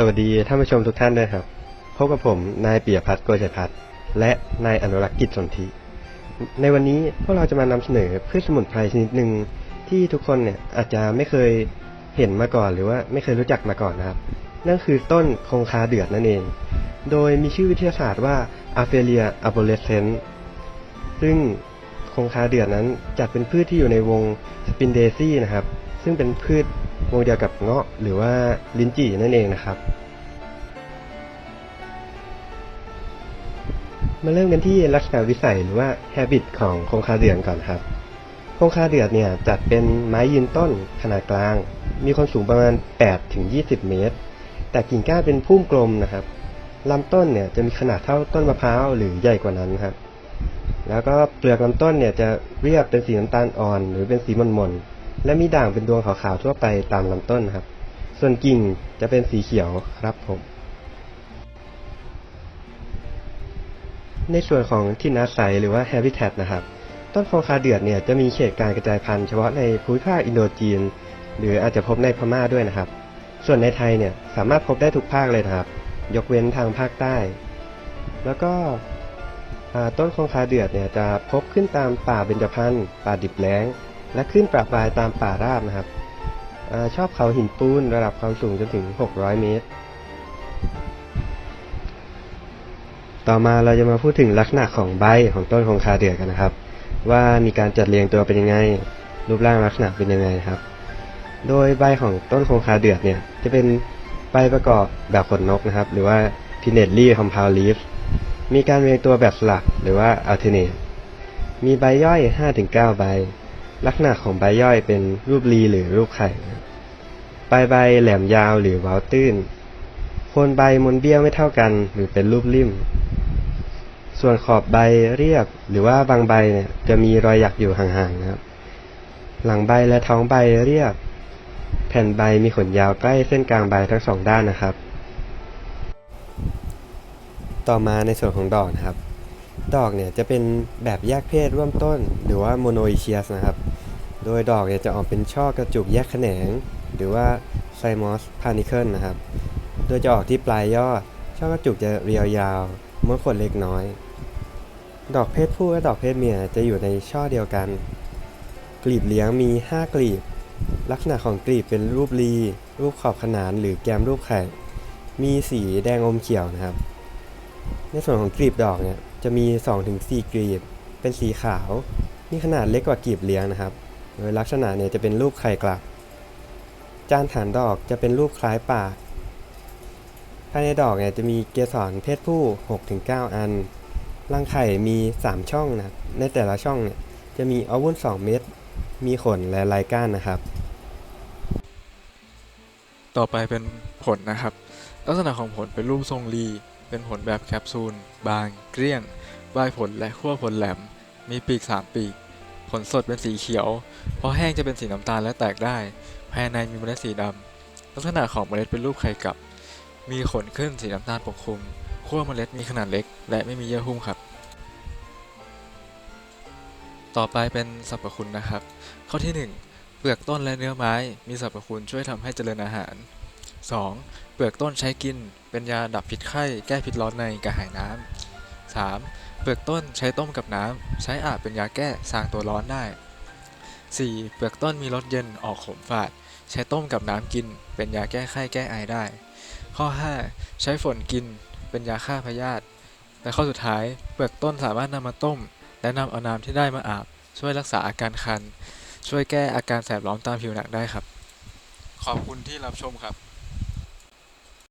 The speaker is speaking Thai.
สวัสดีท่านผู้ชมทุกท่านด้วยครับ พบกับผมนายเปียพัฒน์โกชัยพัฒน์และนายอนุรักษ์กิจสนธิ ในวันนี้พวกเราจะมานำเสนอพืชสมุนไพรชนิดหนึ่งที่ทุกคนเนี่ยอาจจะไม่เคยเห็นมาก่อนหรือว่าไม่เคยรู้จักมาก่อนนะครับ นั่นคือต้นคงคาเดือดนั่นเอง โดยมีชื่อวิทยาศาสตร์ว่า a p h e l i a arborescens ซึ่งคงคาเดือดนั้นจัดเป็นพืชที่อยู่ในวงสปินเดซี่นะครับ ซึ่งเป็นพืช วงเดียวกับเงาะหรือว่าลิ้นจี่นั่นเองนะครับ มาเริ่มกันที่ลักษณะวิสัยหรือว่า habit ของคงคาเดือดก่อนครับ คงคาเดือดเนี่ยจัดเป็นไม้ยืนต้นขนาดกลาง มีความสูงประมาณ8ถึง20 เมตร แต่กิ่งก้านเป็นพุ่มกลมนะครับลำต้นเนี่ยจะมีขนาดเท่าต้นมะพร้าวหรือใหญ่กว่านั้นครับ แล้วก็เปลือกลำต้นเนี่ยจะเรียบเป็นสีน้ำตาลอ่อน หรือเป็นสีมนๆ และมีด่างเป็นดวงขาวๆทั่วไปตามลำต้นครับ ส่วนกิ่งจะเป็นสีเขียวครับผม ในส่วนของที่นาศัยหรือว่า Habitat นะครับ ต้นคองคาเดือดเนี่ยจะมีเขตการกระจายพันธุ์เฉพาะในภูมิภาคอินโดจีน หรืออาจจะพบในพม่าด้วยนะครับ ส่วนในไทยเนี่ยสามารถพบได้ทุกภาคเลยนะครับ ยกเว้นทางภาคใต้ แล้วก็ต้นคงคาเดือดเนี่ยจะพบขึ้นตามป่าเบญจพรรณป่าดิบแล้ง และขึ้นประปรายตามป่าราบนะครับอชอบเขาหินปูนระดับความสูงจนถึง 600 เมตร ต่อมาเราจะมาพูดถึงลักษณะของใบของต้นคงคาเดือกันนะครับ ว่ามีการจัดเรียงตัวเป็นยังไง รูปร่างลักษณะเป็นยังไงครับ โดยใบของต้นคงคาเดือดเนี่ย จะเป็นใบประกอบแบบขนนกนะครับ หรือว่า pinnately compound leaf มีการเรียงตัวแบบสลักหรือว่า alternate มีใบย่อย 5-9 ใบ ลักษณะของใบย่อยเป็นรูปรีหรือรูปไข่นะครับปลายใบแหลมยาวหรือเว้าตื้น โคนใบมนเบี้ยวไม่เท่ากัน หรือเป็นรูปริ่มส่วนขอบใบเรียบหรือว่าบางใบเนี่ยจะมีรอยหยักอยู่ห่างๆนะครับ หลังใบและท้องใบเรียบ แผ่นใบมีขนยาวใกล้เส้นกลางใบทั้งสองด้านนะครับ ต่อมาในส่วนของดอกนะครับ ดอกเนี่ยจะเป็นแบบแยกเพศร่วมต้น หรือว่าโมโนอิเชียสนะครับ โดยดอกจะออกเป็นช่อกระจุกแยกแขนง หรือว่าไซมอสพานิเคิลนะครับ โดยจะออกที่ปลายยอด ช่อกระจุกจะเรียวยาว เม้วนขนเล็กน้อย ดอกเพศผู้และดอกเพศเมียจะอยู่ในช่อเดียวกัน กลีบเลี้ยงมี 5 กลีบ ลักษณะของกลีบเป็นรูปรี รูปขอบขนานหรือแกมรูปไข่มีสีแดงอมเขียวนะครับ ในส่วนของกลีบดอกเนี่ยจะมี 2-4 กลีบ เป็นสีขาว มีขนาดเล็กกว่ากลีบเลี้ยงนะครับ โดยลักษณะเนี่ยจะเป็นรูปไข่กลับ จานฐานดอกจะเป็นรูปคล้ายปาก ภายในดอกเนี่ยจะมีเกสรเพศผู้ 6-9 อัน รังไข่มี 3 ช่องนะ ในแต่ละช่องเนี่ยจะมีอวุ้น2เม็ด มีขนและลายก้านนะครับ ต่อไปเป็นผลนะครับ ลักษณะของผลเป็นรูปทรงรี เป็นผลแบบแคปซูล บาง เกลี้ยงปลายผลและขั้วผลแหลม มีปีก 3 ปีก ผลสดเป็นสีเขียว พอแห้งจะเป็นสีน้ำตาลและแตกได้ ภายในมีเมล็ดสีดำ ลักษณะของเมล็ดเป็นรูปไข่กลับ มีขนขึ้นสีน้ำตาลปกคลุมขั้วเมล็ดมีขนาดเล็ก และไม่มีเยื่อหุ้มครับ ต่อไปเป็นสรรพคุณนะครับ ข้อที่ 1 เปลือกต้นและเนื้อไม้มีสรรพคุณช่วยทำให้เจริญอาหาร 2. เปลือกต้นใช้กิน เป็นยาดับพิษไข้ แก้พิษร้อนในกระหายน้ำ 3. เปลือกต้นใช้ต้มกับน้ำ ใช้อาบเป็นยาแก้สร้างตัวร้อนได้ 4. เปลือกต้นมีรสเย็นออกขมฝาด ใช้ต้มกับน้ำกิน เป็นยาแก้ไข้แก้ไอได้ ข้อ 5 ใช้ฝนกิน เป็นยาฆ่าพยาธิและข้อสุดท้าย เปลือกต้นสามารถนำมาต้ม และนำเอาน้ำที่ได้มาอาบ ช่วยรักษาอาการคัน ช่วยแก้อาการแสบร้อนตามผิวหนังได้ครับ ขอบคุณที่รับชมครับ